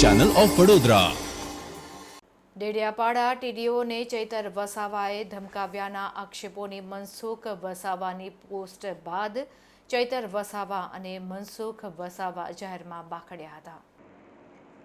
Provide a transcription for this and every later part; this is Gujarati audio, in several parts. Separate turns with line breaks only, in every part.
ચેનલ ઓફ વડોદરા
ડેડિયાપાડા ટીડીઓને ચૈતર વસાવાએ ધમકાવ્યાના આક્ષેપોની મનસુખ વસાવાની પોસ્ટ બાદ ચૈતર વસાવા અને મનસુખ વસાવા જાહેરમાં બાખડ્યા હતા.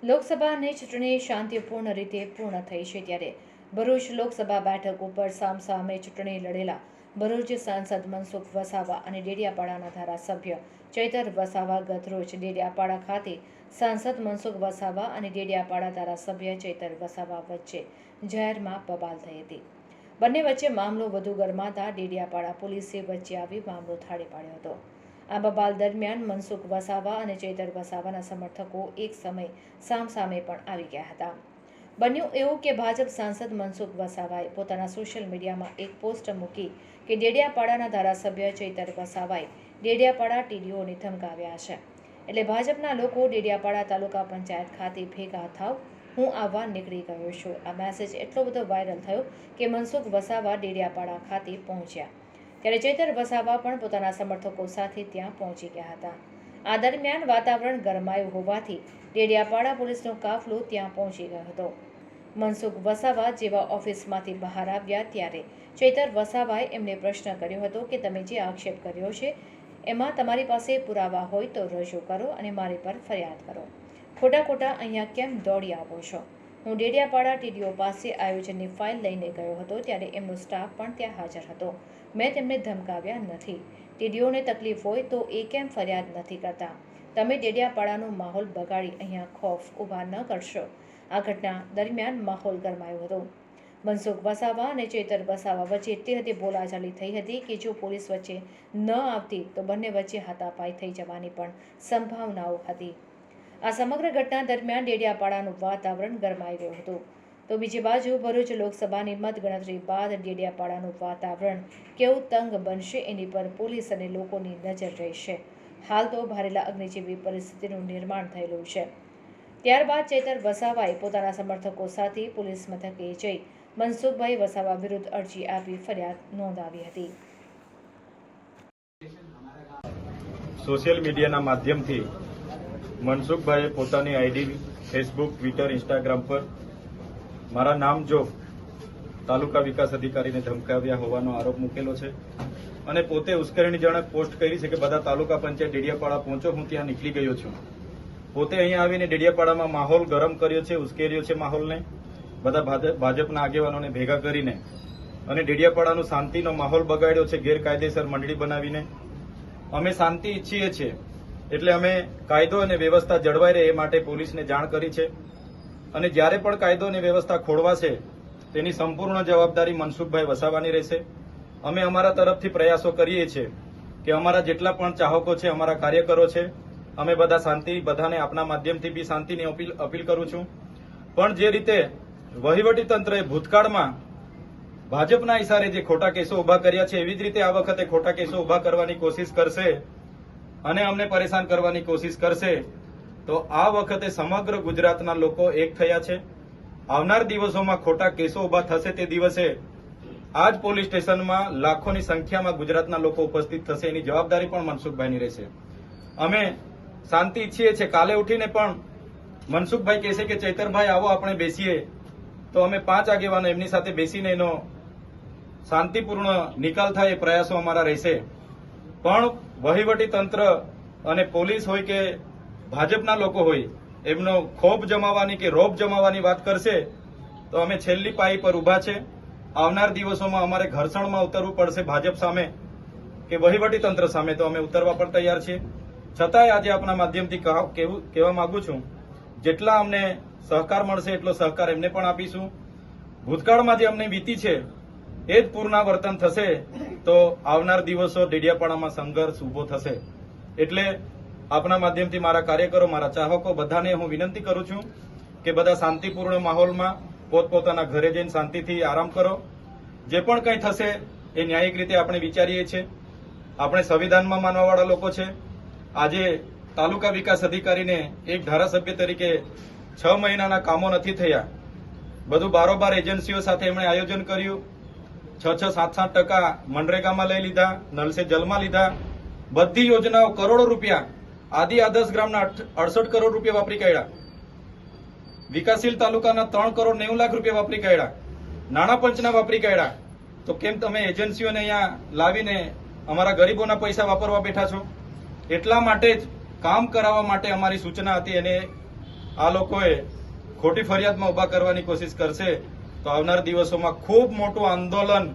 લોકસભાની ચૂંટણી શાંતિપૂર્ણ રીતે પૂર્ણ થઈ છે ત્યારે ભરૂચ લોકસભા બેઠક ઉપર સામસામે ચૂંટણી લડેલા ભરૂચ સાંસદ મનસુખ વસાવા અને ડેડિયાપાડાના ધારાસભ્ય ચૈતર વસાવા ગતરોજ ડેડિયાપાડા ખાતે સાંસદ મનસુખ વસાવા અને ડેડિયાપાડા ધારાસભ્ય ચૈતર વસાવા વચ્ચે જાહેરમાં બબાલ થઈ હતી. બંને વચ્ચે મામલો વધુ ગરમાતા ડેડિયાપાડા પોલીસે વચ્ચે આવી મામલો થાળે પાડ્યો હતો. આ બબાલ દરમિયાન મનસુખ વસાવા અને ચૈતર વસાવાના સમર્થકો એક સમય સામસામે પણ આવી ગયા હતા. બન્યું એવું કે ભાજપ સાંસદ મનસુખ વસાવાએ પોતાના સોશિયલ મીડિયામાં એક પોસ્ટ મૂકી કે ડેડિયાપાડાના ધારાસભ્ય ચૈતર વસાવાએ ડેડિયાપાડા ટીડીઓને ધમકાવ્યા છે. એટલે ભાજપના લોકો ડેડિયાપાડા તાલુકા પંચાયત ખાતે ભેગા થાવ, હું આવવા નીકળી ગયો છું. આ મેસેજ એટલો બધો વાયરલ થયો કે મનસુખ વસાવા ડેડિયાપાડા ખાતે પહોંચ્યા. ત્યારે ચૈતર વસાવા પણ પોતાના સમર્થકો સાથે ત્યાં પહોંચી ગયા હતા. આ દરમિયાન વાતાવરણ ગરમાયું હોવાથી ડેડિયાપાડા પોલીસનો કાફલો ત્યાં પહોંચી ગયો હતો. મનસુખ વસાવા જેવા ઓફિસમાંથી બહાર આવ્યા ત્યારે ચૈતર વસાવાએ એમને પ્રશ્ન કર્યો હતો કે તમે જે આક્ષેપ કર્યો છે, એમાં તમારી પાસે પુરાવા હોય તો રજૂ કરો અને મારી પર ફરિયાદ કરો. ખોટા ખોટા અહીંયા કેમ દોડી આવો છો? હું ડેડિયાપાડા ટીડીઓ પાસે આયોજનની ફાઇલ લઈને ગયો હતો ત્યારે એમનો સ્ટાફ પણ ત્યાં હાજર હતો. મેં તેમને ધમકાવ્યા નથી. ટીડીઓને તકલીફ હોય તો એ કેમ ફરિયાદ નથી કરતા? તમે ડેડિયાપાડાનો માહોલ બગાડી અહીંયા ખોફ ઊભા ન કરશો. આ ઘટના દરમિયાન માહોલ ગરમાયો હતો. મનસુખ વસાવા અને ચેતર વસાવા વચ્ચે એટલી હદે બોલાચાલી થઈ હતી કે જો પોલીસ વચ્ચે ન આવતી તો બંને વચ્ચે હાથાપાઈ થઈ જવાની પણ સંભાવનાઓ હતી. આ સમગ્ર ઘટના દરમિયાન ડેડિયાપાડાનું વાતાવરણ ગરમાઈ ગયું હતું. તો બીજી બાજુ ભરૂચ લોકસભાની મતગણતરી બાદ ડેડિયાપાડાનું વાતાવરણ કેવું તંગ બનશે એની પર પોલીસ અને લોકોની નજર રહેશે. હાલ તો ભારેલા અગ્નિ જેવી પરિસ્થિતિનું નિર્માણ થયેલું છે. ત્યારબાદ ચેતર વસાવાએ પોતાના સમર્થકો સાથે પોલીસ મથકે જઈ મનસુખભાઈ વસાવા વિરુદ્ધ અરજી આપી ફરિયાદ નોંધાવી હતી.
સોશિયલ મીડિયાના માધ્યમથી મનસુખભાઈએ પોતાની આઈડી, ફેસબુક, ટ્વિટર, ઇન્સ્ટાગ્રામ પર મારા નામ જો તાલુકા વિકાસ અધિકારીને ધમકાવ્યા હોવાનો આરોપ મૂકેલો છે અને પોતે ઉશ્કેરણીજનક પોસ્ટ કરી છે કે બધા તાલુકા પંચાયત ડેડિયાપાડા પહોંચો, હું ત્યાં નીકળી ગયો છું. પોતે અહીંયા આવીને ડેડિયાપાડામાં માહોલ ગરમ કર્યો છે, ઉશ્કેર્યો છે માહોલને. બધા ભાજપ- ભાજપના આગેવાનોને ભેગા કરીને અને ડેડિયાપાડાનો શાંતિનો માહોલ બગાડ્યો છે, ગેરકાયદેસર મંડળી બનાવીને. અમે શાંતિ ઈચ્છીએ છીએ, એટલે અમે કાયદો અને વ્યવસ્થા જળવાઈ રહે એ માટે પોલીસને જાણ કરી છે. અને જ્યારે પણ કાયદો અને વ્યવસ્થા ખોળવાશે, તેની સંપૂર્ણ જવાબદારી મનસુખભાઈ વસાવાની રહેશે. અમે અમારા તરફથી પ્રયાસો કરીએ છીએ કે અમારા જેટલા પણ ચાહકો છે, અમારા કાર્યકરો છે અમે બધા શાંતિ, બધાને આપના માધ્યમથી બી શાંતિની અપીલ અપીલ કરું છું. પણ જે રીતે વહીવટી તંત્રએ ભૂતકાળમાં ભાજપના ઇશારે જે ખોટા કેસો ઊભા કર્યા છે, એવી જ રીતે આ વખતે ખોટા કેસો ઊભા કરવાની કોશિશ કરશે અને અમને પરેશાન કરવાની કોશિશ કરશે, તો આ વખતે સમગ્ર ગુજરાતના લોકો એક થયા છે. આવનાર દિવસોમાં ખોટા કેસો ઊભા થશે તે દિવસે આ જ પોલીસ સ્ટેશનમાં લાખોની સંખ્યામાં ગુજરાતના લોકો ઉપસ્થિત થશે, એની જવાબદારી પણ મનસુખભાઈની રહેશે. અમે શાંતિ ઈચ્છીએ છીએ. કાલે ઉઠીને પણ મનસુખભાઈ કહેશે કે, ચૈતરભાઈ, આવો આપણે બેસીએ. તો અમે પાંચ આગેવાનો એમની સાથે બેસીને એનો શાંતિપૂર્ણ નિકાલ થાય એ પ્રયાસો અમારા રહેશે. પણ વહીવટી તંત્ર અને પોલીસ હોય કે ભાજપના લોકો હોય, એમનો ખોફ જમાવવાની કે રોપ જમાવાની વાત કરશે, તો અમે છેલ્લી પાઈ પર ઊભા છે. આવનાર દિવસોમાં અમારે ઘર્ષણમાં ઉતરવું પડશે ભાજપ સામે કે વહીવટી તંત્ર સામે. તો અમે ઉતરવા પણ તૈયાર છીએ. છતાંય આજે આપણા માધ્યમથી કહેવા માંગુ છું, જેટલા અમને સહકાર મળશે એટલો સહકાર એમને પણ આપીશું. ભૂતકાળમાં જે અમને વીતી છે, એ જ પુનરાવર્તન થશે તો આવનાર દિવસો ડેડિયાપાડામાં સંઘર્ષ ઊભો થશે. એટલે આપના માધ્યમથી મારા કાર્યકરો, મારા ચાહકો, બધાને હું વિનંતી કરું છું કે બધા શાંતિપૂર્ણ માહોલમાં પોતપોતાના ઘરે જઈને શાંતિથી આરામ કરો. જે પણ કંઈ થશે, એ ન્યાયિક રીતે આપણે વિચારીએ છીએ. આપણે સંવિધાનમાં માનવાવાળા લોકો છે. આજે તાલુકા વિકાસ અધિકારીને એક ધારાસભ્ય તરીકે છ મહિનાના કામો નથી થયા. બધું બારોબાર એજન્સીઓ સાથે એમણે આયોજન કર્યું. છ છ, સાત સાત ટકા મનરેગામાં લઈ લીધા, નલસે જલમાં લીધા. બધી યોજનાઓ કરોડો રૂપિયા, આદિ આદર્શ ગ્રામના અડસઠ કરોડ રૂપિયા વાપરી કાઢ્યા. વિકાસશીલ તાલુકાના ત્રણ કરોડ નેવું લાખ રૂપિયા વાપરી કાઢ્યા. નાણાં પંચના વાપરી કાઢ્યા. તો કેમ તમે એજન્સીઓને અહીંયા લાવીને અમારા ગરીબોના પૈસા વાપરવા બેઠા છો? એટલા માટે જ કામ કરાવવા માટે અમારી સૂચના હતી અને આ લોકોએ ખોટી ફરિયાદમાં ઊભા કરવાની કોશિશ કરશે તો આવનાર દિવસોમાં ખૂબ મોટું આંદોલન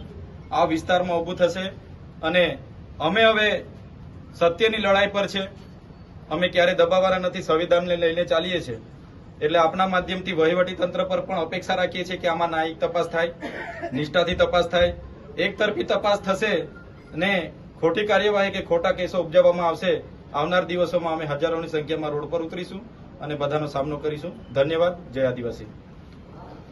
આ વિસ્તારમાં ઊભું થશે અને અમે હવે સત્યની લડાઈ પર છે. અમે ક્યારે દબાવવાના નથી, સંવિધાનને લઈને ચાલીએ છીએ. એટલે આપણા માધ્યમથી વહીવટી તંત્ર પર પણ અપેક્ષા રાખીએ છીએ કે આમાં ન્યાયિક તપાસ થાય, નિષ્ઠાથી તપાસ થાય એકતરફી તપાસ થશે ને ખોટી કાર્યવાહી કે ખોટા કેસો ઉપજાવવામાં આવશે, આવનાર દિવસોમાં અમે હજારોની સંખ્યામાં રોડ પર ઉતરીશું અને બધાનો સામનો કરીશું. ધન્યવાદ. જય આદિવાસી.